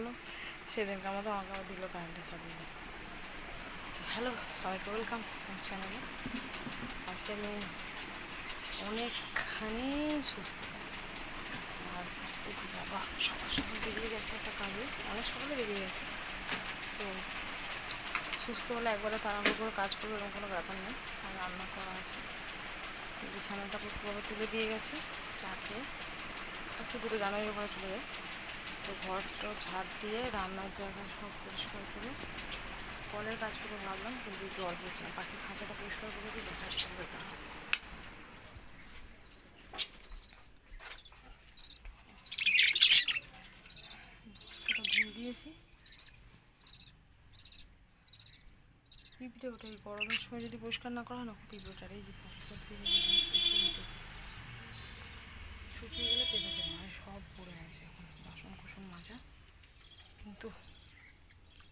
করল সেদিনকার মতো আমাকে আবার দিল কারেন্টে সরিয়ে তো হ্যালো সবাইকে ওয়েলকাম চ্যানেলে আজকে আমি অনেকখানি সুস্থ। আর বাবা, সকাল সকাল বেরিয়ে গেছে একটা কাজে। অনেক সকালে বেরিয়ে গেছে। তো সুস্থ হলে একবারে তাড়াহুড়ো করে কাজ করবে এরকম কোনো ব্যাপার নেই। আর রান্না করা আছে। বিছানাটা পুরোপুরি তুলে দিয়ে গেছে। চা খেয়ে। একটু দূরে গানের করে চলে যায়। তো ঘরটা ঝাড় দিয়ে রান্নার জায়গা সব পরিষ্কার করে কলের কাজ করে ভাবলাম, কিন্তু জল পড়ছে না। পাখির খাঁচাটা পরিষ্কার করেছি দেখা যাবে না দিয়েছি। পিঁপড়ে ওঠে, এই গরমের সময় যদি পরিষ্কার না করা হয় না খুব পিঁপড়ে ওঠে আর এই যে শুকিয়ে গেলে পেটে দেওয়া হয় সব পড়ে আছে এখন বাসন কুসন মাজা কিন্তু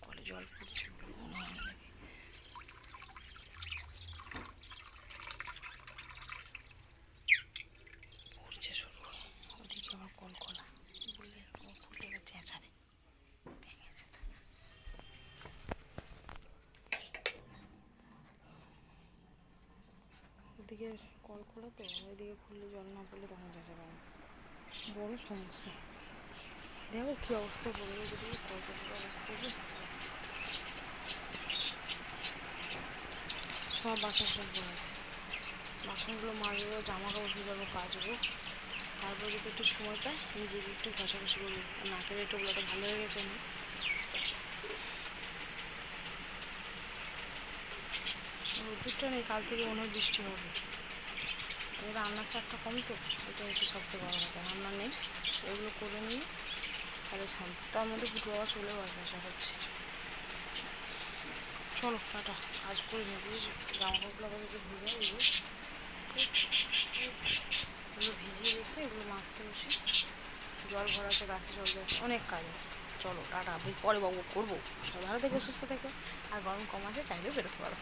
কলে জল পড়ছে ওদিকে কল খোলা তো। ওইদিকে খুললে জল না পড়লে তখন চেঁচাবে। বড় সমস্যা দেখো কী অবস্থা পড়ে যদি কল কলকাতার অবস্থা সব বাসন সব আছে বাসনগুলো মাজবো জামা কাপড় ভিজাবো কাচবো তারপর যদি একটু সময় পাই নিজেকে একটু ঘষাঘষি করব। নাকের একটু ব্লাটা ভালো হয়ে গেছে আমার। রোদ্দুরটা নেই, কাল থেকে হয় বৃষ্টি হবে। এবার রান্নার চাপটা কম তো, এটা হচ্ছে সবথেকে বড় কথা। রান্না নেই, এগুলো করে নিয়ে তাহলে শান্তি। তার মধ্যে আবার চলেও আসবে, আশা করছি। চলো, টাটা। আজ করে বুঝেছ জামা কাপড় আবার ভিজে এগুলো। এগুলো ভিজিয়ে রেখে এগুলো মাছতে বসে জল ভরাতে গাছে জল দেওয়া অনেক কাজ আছে। চলো, টাটা। পরে বাবু করব। ভালো থেকে সুস্থ থেকে। আর গরম কম আছে চাইলেও বেরোতে পারো।